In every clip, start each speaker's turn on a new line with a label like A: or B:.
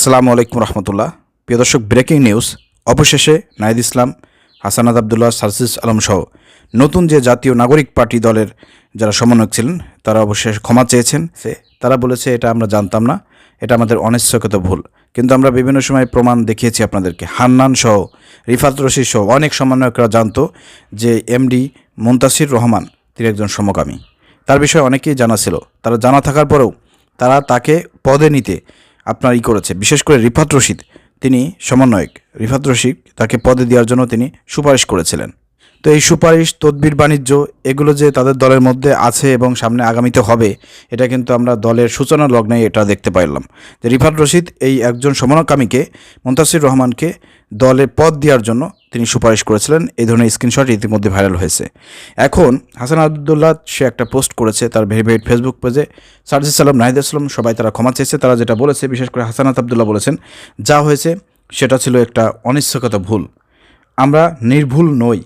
A: আসসালামু আলাইকুম রহমতুল্লাহ। প্রিয় দর্শক ব্রেকিং নিউজ অবশেষে নাহিদ ইসলাম হাসানাদ আবদুল্লাহ সার্জিস আলম সহ নতুন যে জাতীয় নাগরিক পার্টি দলের যারা সমন্বয়ক ছিলেন, তারা অবশেষে ক্ষমা চেয়েছেন। সে তারা বলেছে, এটা আমরা জানতাম না। এটা আমাদের অনিশ্চয়কত ভুল। কিন্তু আমরা বিভিন্ন সময় প্রমাণ দেখিয়েছি আপনাদেরকে। হান্নান সহ, রিফাত রশিদ সহ অনেক সমন্বয়করা জানতো যে এমডি মুন্তাসির রহমান, তিনি একজন সমকামী। তার বিষয়ে অনেকেই জানা ছিল। তারা জানা থাকার পরেও তারা তাকে পদে নিতে আপনার ই করেছে। বিশেষ করে রিফাত রশিদ, তিনি সমন্বয়ক। রিফাত রশিদ তাকে পদে দেওয়ার জন্য তিনি সুপারিশ করেছিলেন। তো এই সুপারিশ, তদবির, বাণিজ্য, এগুলো যে তাদের দলের মধ্যে আছে এবং সামনে আগামীতে হবে, এটা কিন্তু আমরা দলের সূচনা লগ্নে এটা দেখতে পাইলাম। যে রিফাত রশিদ এই একজন সমনকামীকে মন্তাসির রহমানকে দলে পদ দেওয়ার জন্য তিনি সুপারিশ করেছিলেন, এই ধরনের স্ক্রিনশট ইতিমধ্যে ভাইরাল হয়েছে। এখন হাসান আবদুল্লাহ সে একটা পোস্ট করেছে তার ভেরিফাইড ফেসবুক পেজে, সার্জিস সালাম, নাহিদ আসলাম, সবাই তারা ক্ষমা চেয়েছে, তারা যেটা বলেছে, বিশেষ করে হাসানাত আবদুল্লাহ বলেছেন, যা হয়েছে সেটা ছিল একটা অনিশ্চয়তা ভুল। আমরা নির্ভুল নই।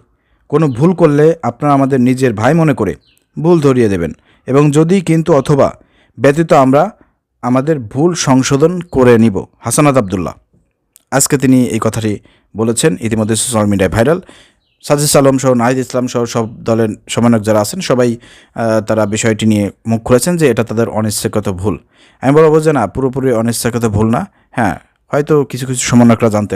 A: কোনো ভুল করলে আপনারা আমাদের নিজের ভাই মনে করে ভুল ধরিয়ে দেবেন। এবং যদি কিন্তু অথবা ব্যতীত আমরা আমাদের ভুল সংশোধন করে নিব হাসানাত আবদুল্লাহ। আজকে তিনি এই কথাটি বলেছেন, ইতিমধ্যে সোশ্যাল মিডিয়ায় ভাইরাল সাজিস আলম সহ, নাহিদ ইসলাম সহ সব দলের সমন্বয়ক যারা আছেন, সবাই তারা বিষয়টি নিয়ে মুখ খুলেছেন যে এটা তাদের অনিচ্ছাকৃত ভুল। আমি বলব যে না, পুরোপুরি অনিচ্ছাকৃত ভুল না। হ্যাঁ হয়তো কিছু কিছু সমন্বয়করা জানতে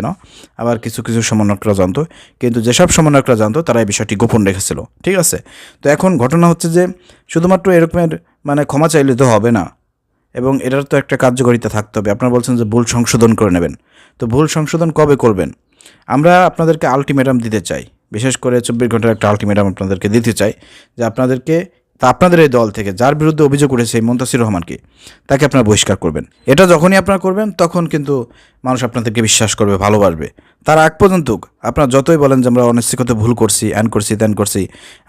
A: আবার কিছু কিছু সমন্বয়করা জানতো। কিন্তু যেসব সমন্বয়করা জানতো তারা এই বিষয়টি গোপন রেখেছিল। ঠিক আছে? তো এখন ঘটনা হচ্ছে যে, শুধুমাত্র এরকমের মানে ক্ষমা চাইলে তো হবে না। এবং এটার তো একটা কার্যকারিতা থাকতে হবে। আপনারা বলছেন যে ভুল সংশোধন করে নেবেন। তো ভুল সংশোধন কবে করবেন? আমরা আপনাদেরকে আলটিমেটাম দিতে চাই। বিশেষ করে চব্বিশ ঘণ্টার একটা আলটিমেটাম আপনাদেরকে দিতে চাই যে আপনাদেরকে, তা আপনাদের এই দল থেকে, যার বিরুদ্ধে অভিযোগ উঠেছে মন্তাসির রহমানকে, তাকে আপনারা বহিষ্কার করবেন। এটা যখনই আপনারা করবেন, তখন কিন্তু মানুষ আপনাদেরকে বিশ্বাস করবে, ভালোবাসবে। তার আগ পর্যন্ত আপনারা যতই বলেন যে আমরা অনিশ্চিত ভুল করছি অ্যান করছি ত্যান করছি,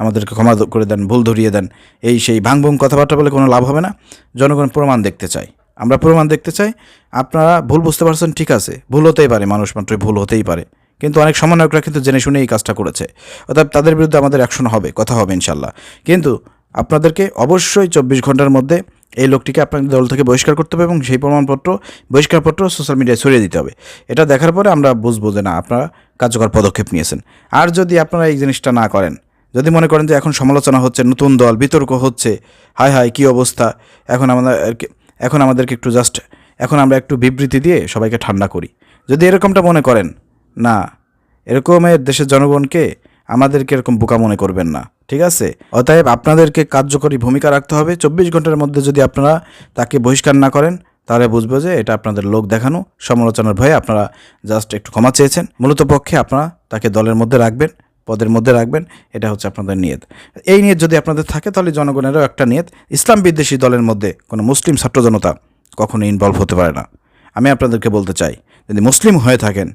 A: আমাদেরকে ক্ষমা করে দেন, ভুল ধরিয়ে দেন, এই সেই ভাঙভুং কথাবার্তা বলে কোনো লাভ হবে না। জনগণ প্রমাণ দেখতে চাই আমরা প্রমাণ দেখতে চাই। আপনারা ভুল বুঝতে পারছেন, ঠিক আছে। ভুল হতেই পারে, মানুষ মাত্রই ভুল হতেই পারে। কিন্তু অনেক সমন্বয়করা কিন্তু জেনে শুনে এই কাজটা করেছে। অর্থাৎ তাদের বিরুদ্ধে আমাদের অ্যাকশন হবে, কথা হবে ইনশাল্লাহ কিন্তু আপনাদেরকে অবশ্যই চব্বিশ ঘণ্টার মধ্যে এই লোকটিকে আপনাদের দল থেকে বহিষ্কার করতে হবে এবং সেই প্রমাণপত্র, বহিষ্কারপত্র সোশ্যাল মিডিয়ায় ছড়িয়ে দিতে হবে। এটা দেখার পরে আমরা বুঝব যে না, আপনারা কার্যকর পদক্ষেপ নিয়েছেন। আর যদি আপনারা এই জিনিসটা না করেন, যদি মনে করেন যে এখন সমালোচনা হচ্ছে, নতুন দল, বিতর্ক হচ্ছে, হায় হায়, কী অবস্থা? এখন আমাদের এখন আমাদেরকে একটু জাস্ট এখন আমরা একটু বিবৃতি দিয়ে সবাইকে ঠান্ডা করি। যদি এরকমটা মনে করেন, না এরকমের দেশের জনগণকে আমাদেরকে এরকম বোকা মনে করবেন না, ঠিক আছে? অতএব আপনাদেরকে কার্যকরী ভূমিকা রাখতে হবে। চব্বিশ ঘণ্টার মধ্যে যদি আপনারা তাকে বহিষ্কার না করেন, তাহলে বুঝব যে এটা আপনাদের লোক দেখানো, সমালোচনার ভয়ে আপনারা জাস্ট একটু ক্ষমা চেয়েছেন। মূলত পক্ষে আপনারা তাকে দলের মধ্যে রাখবেন। পদের মধ্যে রাখবেন, এটা হচ্ছে আপনাদের নিয়ত। এই নিয়ত যদি আপনাদের থাকে, তাহলে জনগণেরও একটা নিয়ত, ইসলাম বিদ্বেষী দলের মধ্যে কোনো মুসলিম ছাত্র জনতা কখনো ইনভলভ হতে পারে না। আমি আপনাদেরকে বলতে চাই, যদি মুসলিম হয়ে থাকেন,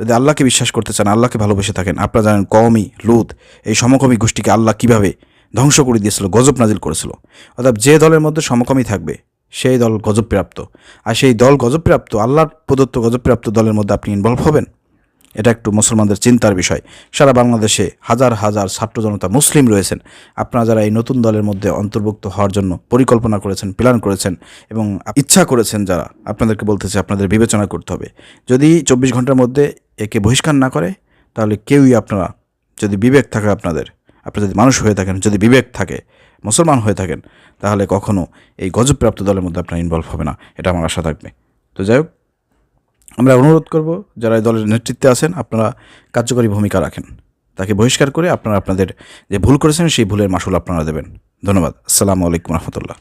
A: যদি আল্লাহকে বিশ্বাস করতে চান, আল্লাহকে ভালোবেসে থাকেন, আপনারা জানেন কওমি, লুত, এই সমকমী গোষ্ঠীকে আল্লাহ কীভাবে ধ্বংস করে দিয়েছিল, গজব নাজিল করেছিল। অর্থাৎ যে দলের মধ্যে সমকমী থাকবে, সেই দল গজবপ্রাপ্ত। আর সেই দল গজবপ্রাপ্ত, আল্লাহর প্রদত্ত গজবপ্রাপ্ত দলের মধ্যে আপনি ইনভলভ হবেন। এটা একটু মুসলমানদের চিন্তার বিষয়। সারা বাংলাদেশে হাজার হাজার ছাত্র জনতা মুসলিম রয়েছেন। আপনারা যারা এই নতুন দলের মধ্যে অন্তর্ভুক্ত হওয়ার জন্য পরিকল্পনা করেছেন, প্ল্যান করেছেন এবং ইচ্ছা করেছেন যারা, আপনাদেরকে বলতেছে আপনাদের বিবেচনা করতে হবে। যদি চব্বিশ ঘণ্টার মধ্যে একে বহিষ্কার না করে, তাহলে কেউই আপনারা যদি বিবেক থাকে আপনাদের আপনারা যদি মানুষ হয়ে থাকেন, যদি বিবেক থাকে, মুসলমান হয়ে থাকেন, তাহলে কখনও এই গজবপ্রাপ্ত দলের মধ্যে আপনার ইনভলভ হবে না। এটা আমার আশা থাকবে। তো যাই হোক আমরা অনুরোধ করব, যারা এই দলের নেতৃত্বে আছেন, আপনারা কার্যকরী ভূমিকা রাখেন। তাকে বহিষ্কার করে আপনারা আপনাদের যে ভুল করেছেন, সেই ভুলের মাসুল আপনারা দেবেন। ধন্যবাদ। আসসালামু আলাইকুম রহমতুল্লাহ।